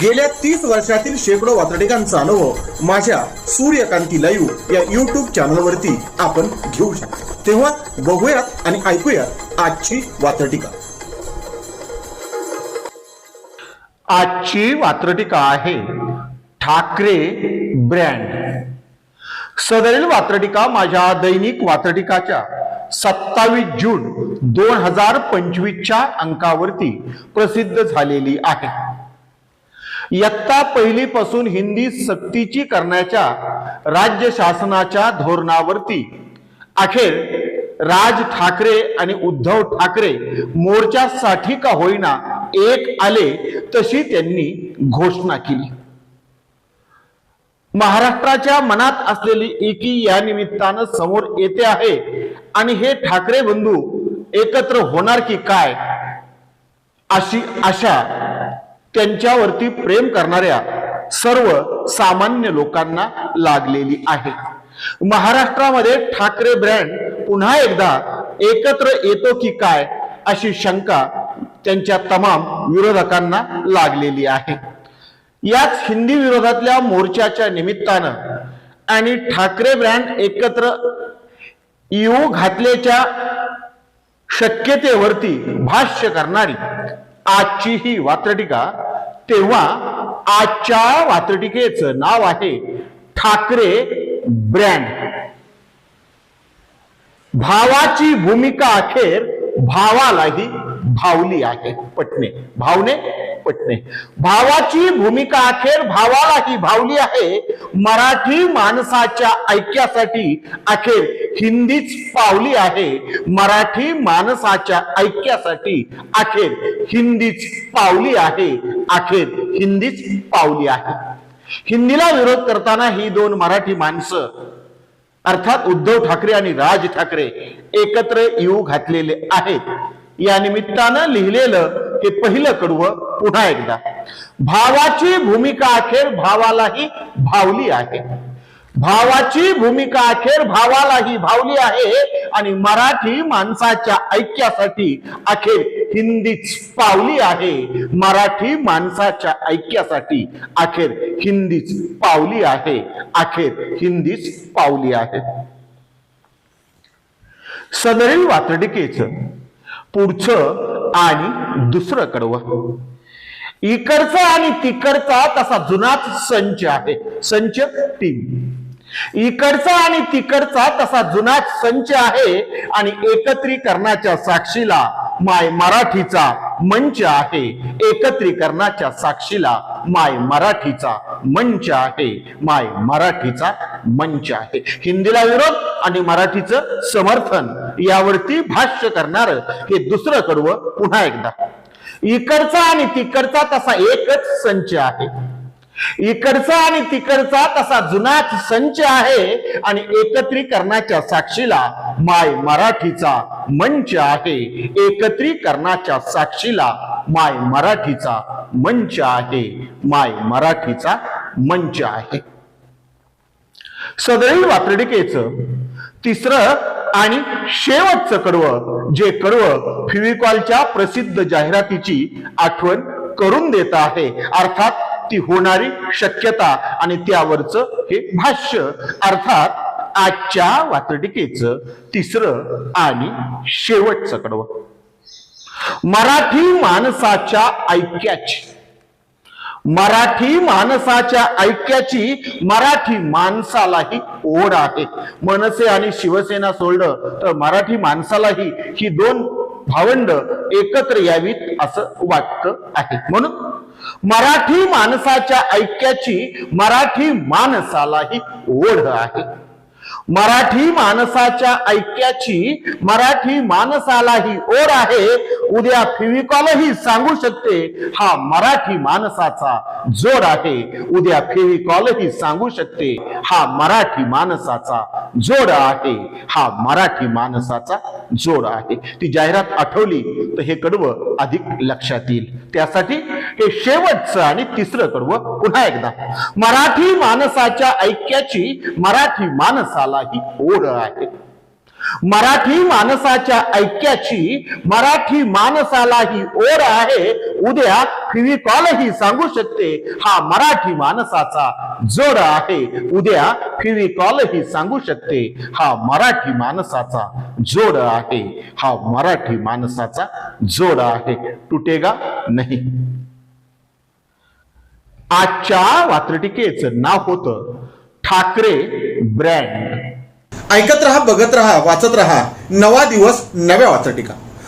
गेल्या तीस वर्षातील शेकडो वातडिकांचा अनुभव माझ्या सूर्यकांती लाईव्ह या युट्यूब चॅनलवरती आपण घेऊ शकतो. तेव्हा बघूयात आणि ऐकूयात आजची वातडिका आजची वात्रटिका आहे ठाकरे ब्रँड. सदरील वात्रटिका माझ्या दैनिक वात्रटिकाच्या सत्तावीस जून दोन हजार पंचवीसच्या अंकावरती प्रसिद्ध झालेली आहे. इयत्ता पहिलीपासून हिंदी सक्तीची करण्याच्या राज्य शासनाच्या धोरणावरती. अखेर राज ठाकरे आणि उद्धव ठाकरे मोर्चासाठी का होईना एक आले तशी त्यांनी घोषणा केली. महाराष्ट्राच्या मनात असलेली एकी या निमित्तानं समोर येते आहे आणि हे ठाकरे बंधू एकत्र होणार की काय अशी आशा त्यांच्यावरती प्रेम करणाऱ्या सर्व सामान्य लोकांना लागलेली आहे. महाराष्ट्रामध्ये ठाकरे ब्रँड पुन्हा एकदा एकत्र येतो की काय अशी शंका त्यांच्या तमाम विरोधकांना लागलेली आहे. याच हिंदी विरोधातल्या मोर्चाच्या निमित्तानं आणि ठाकरे ब्रँड एकत्र येऊ घातल्याच्या शक्यतेवरती भाष्य करणारी आजची ही वात्रटिका तेव्हा आजच्या वात्रटिकेचं नाव आहे ठाकरे ब्रँड. भावाची भूमिका अखेर भावालाही भावली आहे. पटणे. भावने? पटणे. भावाची भूमिका अखेर भावालाही भावली आहे. मराठी माणसाच्या ऐक्यासाठी अखेर हिंदीच पावली आहे. मराठी माणसाच्या ऐक्यासाठी अखेर हिंदीच पावली आहे. अखेर हिंदीच पावली आहे. हिंदीला विरोध करताना ही दोन मराठी माणसं अर्थात उद्धव ठाकरे आणि राज ठाकरे एकत्र येऊ घातलेले आहेत. या निमित्तानं लिहिलेलं हे पहिलं कडवं पुन्हा एकदा. भावाची भूमिका अखेर भावालाही भावली आहे. भावाची भूमिका अखेर भावालाही भावली आहे आणि मराठी माणसाच्या ऐक्यासाठी अखेर हिंदीच पावली आहे. मराठी माणसाच्या ऐक्यासाठी अखेर हिंदीच पावली आहे. अखेर हिंदीच पावली आहे. सदरील वातडिकेच पुढचं आणि दुसरं कडवं इकडचा आणि तिकडचा तसा जुनाच संच आहे. संच टीम इकडचा आणि तिकडचा तसा जुनाच संच आहे आणि एकत्रीकरणाच्या साक्षीला माय मराठीचा मंच आहे. एकत्रीकरणाच्या साक्षीला माय मराठीचा मंच आहे. माय मराठीचा मंच आहे. हिंदीला विरोध आणि मराठीचं समर्थन यावरती भाष्य करणार हे दुसरं कडवं पुन्हा एकदा. इकडचा आणि तिकडचा तसा एकच संच आहे. इकडचा आणि तिकडचा तसा जुनाच संच आहे आणि एकत्रीकरणाच्या साक्षीला माय मराठीचा मंच आहे. एकत्रीकरणाच्या साक्षीला माय मराठीचा मंच आहे. माय मराठीचा मंच आहे. सदैव वात्रडिकेच तिसरं आणि शेवटचं कडवं जे कडवं फिविकॉलच्या प्रसिद्ध जाहिरातीची आठवण करून देत आहे. अर्थात ती होणारी शक्यता आणि त्यावरचं हे भाष्य अर्थात आजच्या वात्रटिकेचं तिसरं आणि शेवटचं कडवं. मराठी माणसाच्या ऐक्याची. मराठी माणसाच्या ऐक्याची मराठी माणसालाही ओढ आहे. मनसे आणि शिवसेना सोडलं तर मराठी माणसालाही ही दोन भावंड एकत्र यावीत असं वाटतं आहे. म्हणून मराठी माणसाच्या ऐक्याची मराठी माणसालाही ओढ आहे. मराठी माणसाच्या ऐक्याची मराठी माणसालाही ओढ आहे. उद्या फेविकॉलही सांगू शकते हा मराठी माणसाचा जोड आहे. उद्या फेविकॉलही सांगू शकते हा मराठी माणसाचा जोड आहे. हा मराठी माणसाचा जोड आहे. ती जाहिरात आठवली तर हे कडवं अधिक लक्षात येईल. त्यासाठी हे शेवटचं आणि तिसरं कडव पुन्हा एकदा. मराठी माणसाच्या ऐक्याची मराठी माणसालाही ओढ आहे. मराठी माणसाच्या ऐक्याची मराठी माणसालाही ओढ आहे. उद्या फिविकॉलही सांगू शकते हा मराठी माणसाचा जोड आहे. उद्या फिविकॉलही सांगू शकते हा मराठी माणसाचा जोड आहे. हा मराठी माणसाचा जोड आहे. तुटेगा नाही. आजच्या वात्रटिकेचं नाव होतं ठाकरे ब्रँड. ऐकत रहा बघत रहा वाचत रहा. नवा दिवस नव्या वात्रटिका.